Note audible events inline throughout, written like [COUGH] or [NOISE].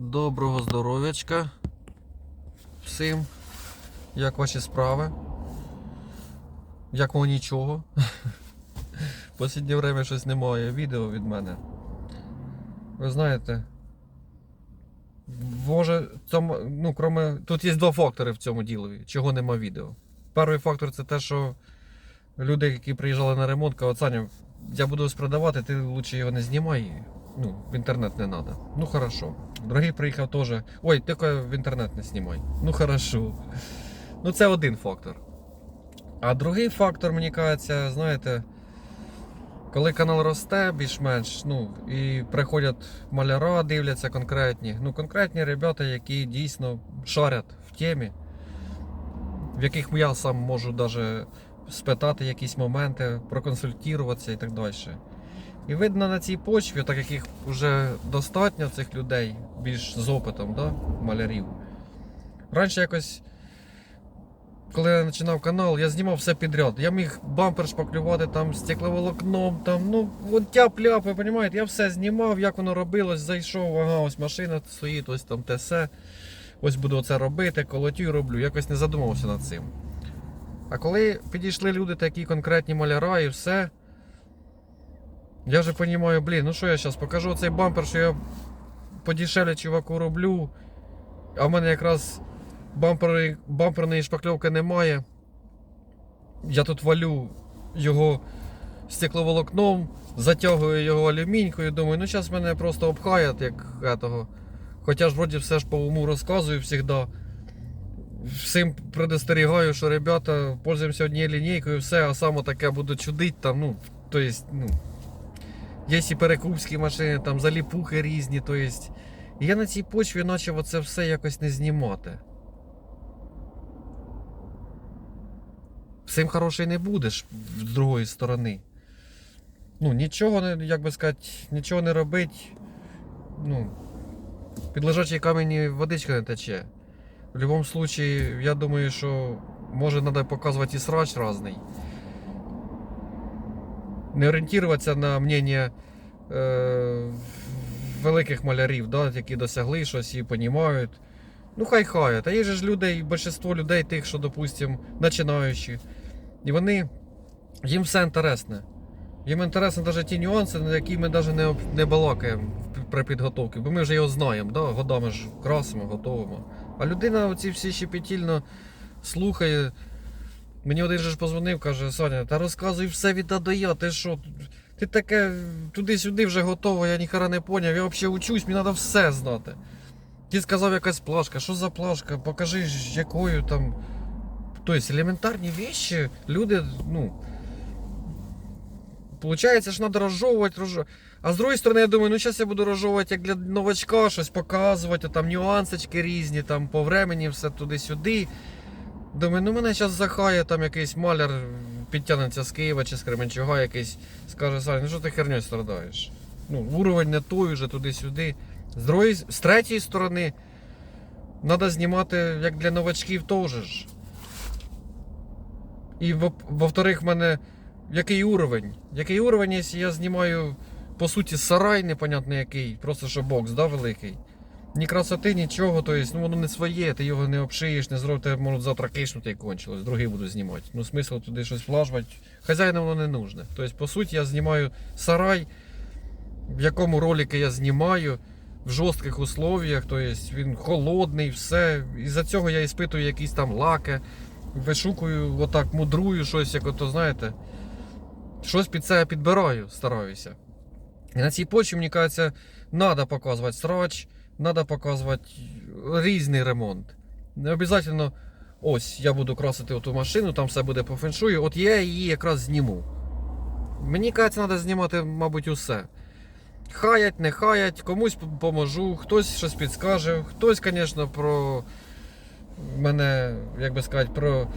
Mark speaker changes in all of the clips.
Speaker 1: Доброго здоров'ячка всім. Як ваші справи? Як вам нічого? [LAUGHS] В Останнє время щось немає відео від мене. Ви знаєте. Може, цьому, ну, кроме. Тут є два фактори в цьому ділові, чого нема відео. Перший фактор це те, що люди, які приїжджали на ремонт, кажуть, Саня, я буду ось продавати, ти лучше його не знімай. Ну, в інтернет не треба. Ну хорошо. Другий приїхав теж. Ой, тільки в інтернет не знімай. Ну хорошо. Ну це один фактор. А другий фактор, мені кажеться, знаєте, коли канал росте більш-менш, ну, і приходять маляра, дивляться конкретні. Ну, конкретні ребята, які дійсно шарять в темі, в яких я сам можу навіть спитати якісь моменти, проконсультуватися і так далі. І видно на цій почві, так як їх вже достатньо цих людей, більш з опитом, да, малярів. Раніше якось, коли я починав канал, я знімав все підряд. Я міг бампер шпаклювати там стекловолокном, там, ну, от тяп-ляп, ви розумієте, я все знімав, як воно робилось, зайшов, ага, ось машина стоїть, ось там те все. Ось буду це робити, колотю роблю, якось не задумався над цим. А коли підійшли люди такі конкретні маляра і все. Я вже розумію, блін, ну що я зараз покажу цей бампер, що я подешевле чуваку роблю. А в мене якраз бампери, бамперної шпакльовки немає. Я тут валю його стекловолокном, затягую його алюмінькою. Думаю, ну зараз мене просто обхаять, як этого. Хоча ж вроді все ж по уму розказую завжди. Всім предостерігаю, що ребята пользуємося однією лінійкою, все, а саме таке буду чудить там, ну, то есть, ну. Є і перекупські машини, там заліпухи різні. То есть. Я на цій почві почав оце все якось не знімати. Всім хороший не будеш з другої сторони. Ну, нічого як би сказати, нічого не робить. Ну, під лежачий камінь водичка не тече. В будь-якому випадку, я думаю, що може треба показувати і срач різний не орієнтуватися на мнення е, великих малярів, да, які досягли щось і розуміють. Ну, хай хай. Та є ж людей, більшість людей тих, що, допустим, починаючі. І вони, їм все інтересне. Їм інтересні навіть ті нюанси, на які ми навіть не, не балакаємо при підготовці, бо ми вже його знаємо, да? годами ж красимо, готовимо. А людина оці всі щепетільно слухає. Мені один же ж позвонив, каже, Саня, та розказуй все від А ти що? Ти таке туди-сюди вже готово, я ніхера не поняв, я взагалі учусь, мені треба все знати. Ти сказав якась плашка, що за плашка? Покажи, якою там. Тобто елементарні речі люди, ну. Получається, що треба розжовувати, розжовувати. А з другої сторони, я думаю, ну зараз я буду розжовувати як для новачка, щось показувати, там нюансочки різні, там по времені все туди-сюди. Думаю, ну мене зараз захає там якийсь маляр підтягнеться з Києва чи з Кременчуга якийсь, скаже, Саня, ну що ти херню страдаєш? Ну, уровень не той вже туди-сюди. З другої, з третьої сторони, треба знімати як для новачків теж. ж. І во- во-вторых, в мене який уровень? Який уровень, якщо я знімаю, по суті, сарай непонятно який, просто що бокс, да, великий. Ні красоти, нічого, то есть, ну воно не своє, ти його не обшиєш, не зробиш, тебе можуть завтра киснути і кончилось, другий буду знімати. Ну смисл туди щось влажувати. Хазяїну воно не нужне. Тобто, по суті, я знімаю сарай, в якому ролики я знімаю в жорстких условіях, тобто він холодний, все. І за цього я іспитую якісь там лаки, вишукую, отак мудрую щось, як ото, знаєте, щось під це підбираю, стараюся. І на цій почві, мені кажеться, треба показувати срач, треба показувати різний ремонт. Не обов'язково, ось я буду красити ту машину, там все буде по феншую, от я її якраз зніму. Мені кажеться, треба знімати, мабуть, усе. Хаять, не хаять, комусь поможу, хтось щось підскаже, хтось, звісно, про мене, як би сказати, про.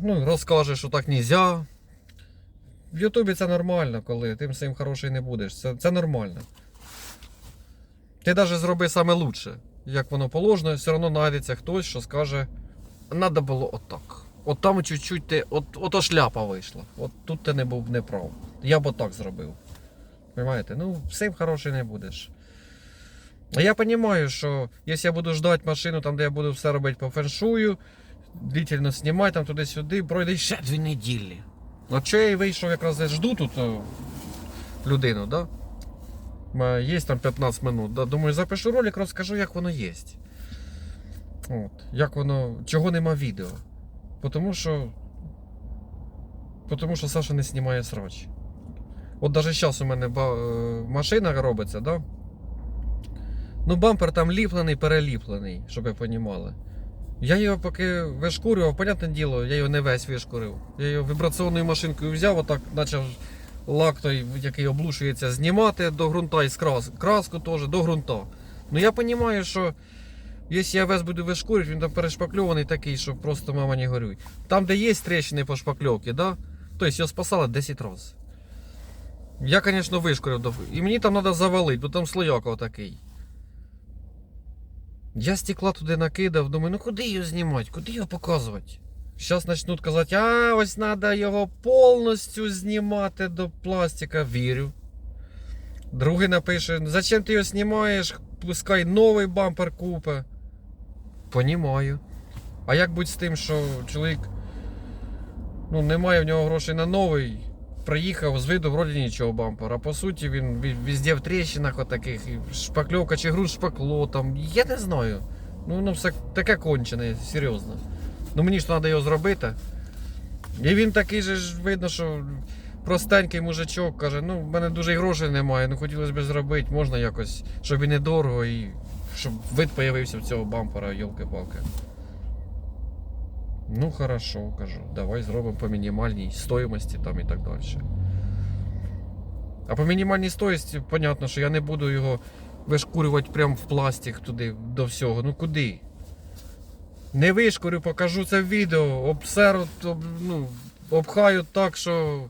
Speaker 1: Ну, розкаже, що так нельзя. В Ютубі це нормально, коли ти всім хороший не будеш. Це, це нормально. Ти навіть зроби саме лучше. Як воно положено, все одно знайдеться хтось, що скаже, треба було отак. От там чуть-чуть ти, от, ото шляпа вийшла. От тут ти не був неправ. Я б отак зробив. Понимаєте? Ну, всім хороший не будеш. А я розумію, що якщо я буду ждати машину, там, де я буду все робити по феншую, длительно знімати там туди-сюди, пройде ще дві неділі. От що я і вийшов, якраз я жду тут людину, да? Є там 15 минут. Да? Думаю, запишу ролик, розкажу, як воно є. От. Як воно. Чого нема відео. Тому що. Тому що Саша не знімає срач. От навіть зараз у мене ба- е, машина робиться, да? Ну, бампер там ліплений, переліплений, щоб ви понімали. Я його поки вишкурював, понятне діло, я його не весь вишкурив. Я його вібраційною машинкою взяв, отак почав лак той, який облушується, знімати до ґрунта і крас, краску теж до ґрунта. Ну я розумію, що якщо я весь буду вишкурювати, він там перешпакльований такий, що просто мама не горюй. Там, де є тріщини по шпакльовці, да? тобто його спасало 10 разів. Я, звісно, вишкурив. І мені там треба завалити, бо там слояк отакий. Я стекла туди накидав, думаю, ну куди його знімати, куди його показувати? Зараз почнуть казати, а ось треба його повністю знімати до пластика. Вірю. Другий напише, зачем ти його знімаєш? Пускай новий бампер купе. Понімаю. А як бути з тим, що чоловік ну, немає в нього грошей на новий, приїхав з виду вроді нічого бампера. По суті він везде в тріщинах отаких, шпакльовка чи груз шпакло там. Я не знаю. Ну воно все таке кончене, серйозно. Ну мені ж треба його зробити. І він такий же ж видно, що простенький мужичок каже, ну в мене дуже грошей немає, ну хотілося б зробити, можна якось, щоб і недорого, і щоб вид появився в цього бампера, йолки-палки. Ну хорошо, кажу, давай зробимо по мінімальній стоїмості там і так далі. А по мінімальній стоїмості, понятно, що я не буду його вишкурювати прямо в пластик туди до всього. Ну куди? Не вишкурю, покажу це в відео, обсеру, об, ну, обхаю так, що.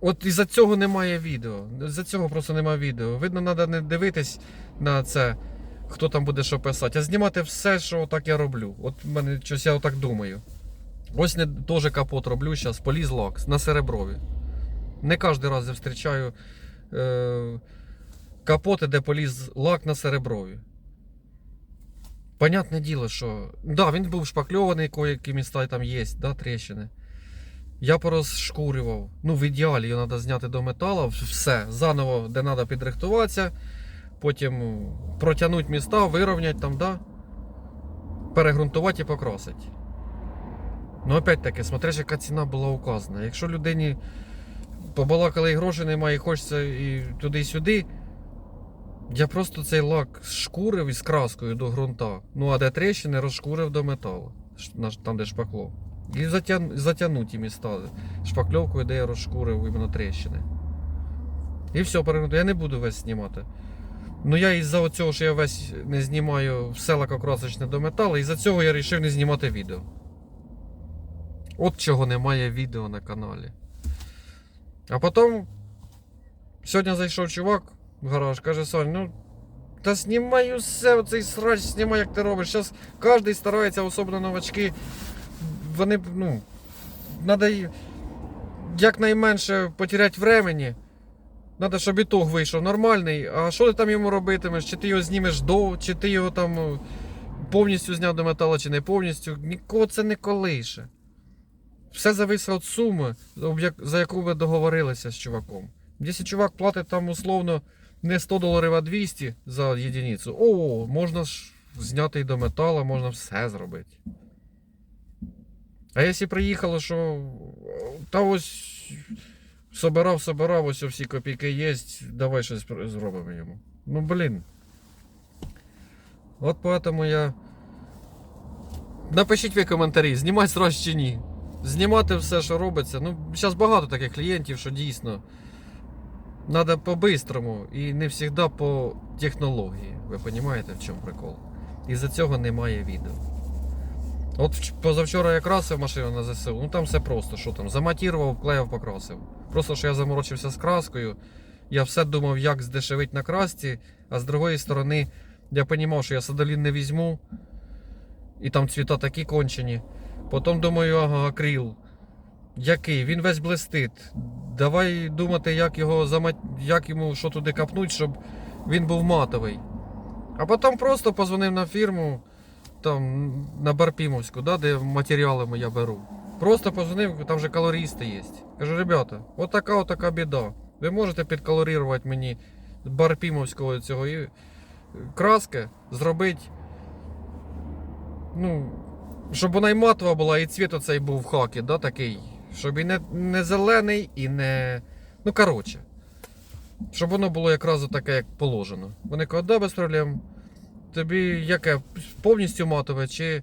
Speaker 1: От із-за цього немає відео. З-за цього просто немає відео. Видно, треба не дивитись на це, хто там буде що писати, а знімати все, що так я роблю. От в мене щось я отак думаю. Ось не теж капот роблю зараз, поліз лак на сереброві. Не кожен раз я зустрічаю е, капоти, де поліз лак на сереброві. Понятне діло, що. Да, він був шпакльований, кое-які міста там є, да, тріщини. Я порозшкурював. Ну, в ідеалі його треба зняти до металу, все, заново, де треба підрихтуватися, потім протягнути міста, вирівняти там, да, перегрунтувати і покрасити. Ну, опять-таки, смотриш, яка ціна була указана. Якщо людині побалакали і грошей немає, і хочеться і туди-сюди. Я просто цей лак шкурив із краскою до ґрунта. Ну а де тріщини розшкурив до металу, там, де шпакло. І затягнуті міста шпакльовкою, де я розшкурив іменно тріщини. І все, перегнуто. Я не буду весь знімати. Ну я із-за цього, що я весь не знімаю все лакокрасочне до металу, із-за цього я вирішив не знімати відео. От чого немає відео на каналі. А потім сьогодні зайшов чувак в гараж, каже, Сонь, ну та знімай усе, оцей срач, знімай, як ти робиш. Зараз кожен старається, особливо новачки. Вони, ну, треба якнайменше потеряти времени. Треба, щоб ітог вийшов нормальний. А що ти там йому робитимеш? Чи ти його знімеш до, чи ти його там е, повністю зняв до металу, чи не повністю. Нікого це не колише. Все зависить від суми, за яку ви договорилися з чуваком. Якщо чувак платить там условно не 100 доларів, а 200 за єдиницю, о, можна ж зняти і до металу, можна все зробити. А якщо приїхало, що та ось собирав, собирав, ось всі копійки є, давай щось зробимо йому. Ну блін. От поэтому я. Напишіть ви коментарі, знімати сразу чи ні. Знімати все, що робиться. Ну, зараз багато таких клієнтів, що дійсно. Надо по-бистрому і не завжди по технології. Ви розумієте, в чому прикол? І за цього немає відео. От позавчора я красив машину на ЗСУ, ну там все просто, що там, заматірував, вклеїв, покрасив. Просто що я заморочився з краскою, я все думав, як здешевить на красці, а з другої сторони, я розумів, що я садолін не візьму, і там цвіта такі кончені. Потім думаю, ага, акрил. Який? Він весь блистить. Давай думати, як його замат... як йому що туди капнуть, щоб він був матовий. А потім просто позвонив на фірму, там на Барпімовську, да, де матеріалами я беру. Просто позвонив, там же калорісти є. Кажу, ребята, от така, от така біда. Ви можете підкалорувати мені Барпімовського цього і краски зробити. Ну, щоб вона і матова була, і цвіт оцей був в хакі, да, такий. Щоб і не, не зелений, і не. Ну, коротше. Щоб воно було якраз таке, як положено. Вони кажуть, да, без проблем. Тобі яке? Повністю матове чи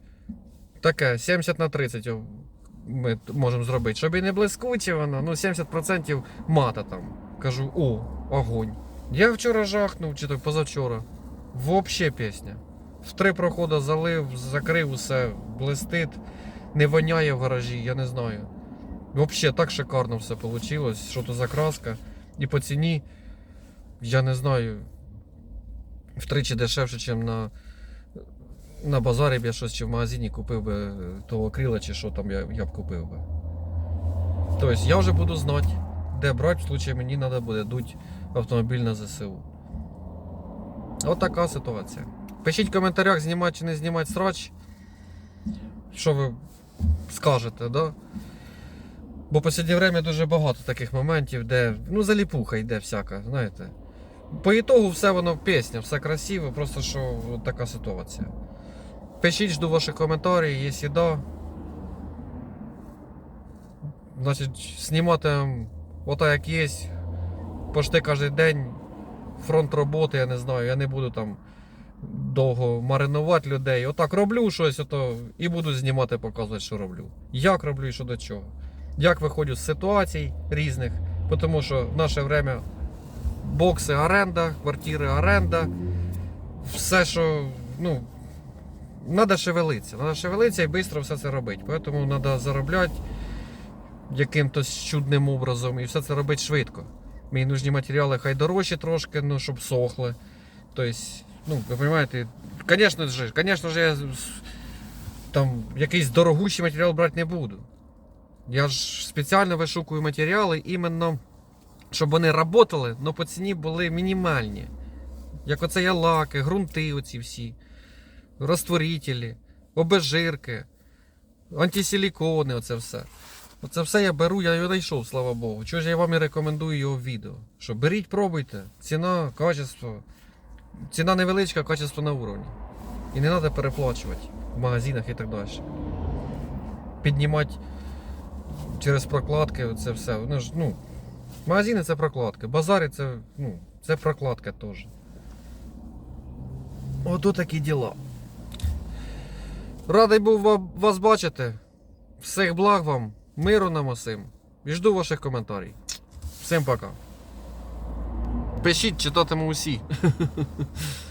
Speaker 1: таке 70 на 30 о, ми можемо зробити. Щоб і не блискуче воно, ну 70% мата там. Кажу, о, огонь. Я вчора жахнув, чи то позавчора. Вообще пісня. В три проходи залив, закрив усе, блистить, не воняє в гаражі, я не знаю. Вообще так шикарно все вийшло, що то за краска. І по ціні, я не знаю, втричі дешевше, ніж на, на базарі б я щось чи в магазині купив би е, того акрила, чи що там я, я б купив би. Тобто я вже буду знати, де брати, в случае мені треба буде дуть автомобіль на ЗСУ. От така ситуація. Пишіть в коментарях, знімати чи не знімати срач. Що ви скажете, да? Бо в останнє время дуже багато таких моментів, де ну заліпуха йде всяка, знаєте. По ітогу все воно пісня, все красиво, просто що така ситуація. Пишіть, жду ваші коментарі, якщо да. Значить, знімати ота як є, почти кожен день фронт роботи, я не знаю, я не буду там довго маринувати людей. Отак роблю щось, ото, і буду знімати, показувати, що роблю. Як роблю і що до чого. Як виходжу з ситуацій різних, тому що в наше время бокси оренда, квартири оренда, все, що, ну, треба шевелитися. Треба шевелитися і швидко все це робити. Тому треба заробляти яким-то чудним образом і все це робити швидко. Мені нужні матеріали хай дорожчі трошки, ну, щоб сохли. Тобто, ну, ви розумієте, звісно ж, звісно ж, я там якийсь дорогущий матеріал брати не буду. Я ж спеціально вишукую матеріали іменно, щоб вони працювали, але по ціні були мінімальні. Як оце є лаки, ґрунти оці всі, розтворителі, обезжирки, антисилікони, оце все. Оце все я беру, я його знайшов, слава Богу. Чого ж я вам і рекомендую його в відео. Що беріть, пробуйте. Ціна, качество. Ціна невеличка, качество на уровні. І не треба переплачувати в магазинах і так далі. Піднімати через прокладки, це все. Воно ж, ну, магазини це прокладки, базари це, ну, це прокладка теж. Ото такі діла. Радий був вас бачити. Всіх благ вам, миру нам усім. І жду ваших коментарів. Всім пока. Пишіть, читатиму усі. [LAUGHS]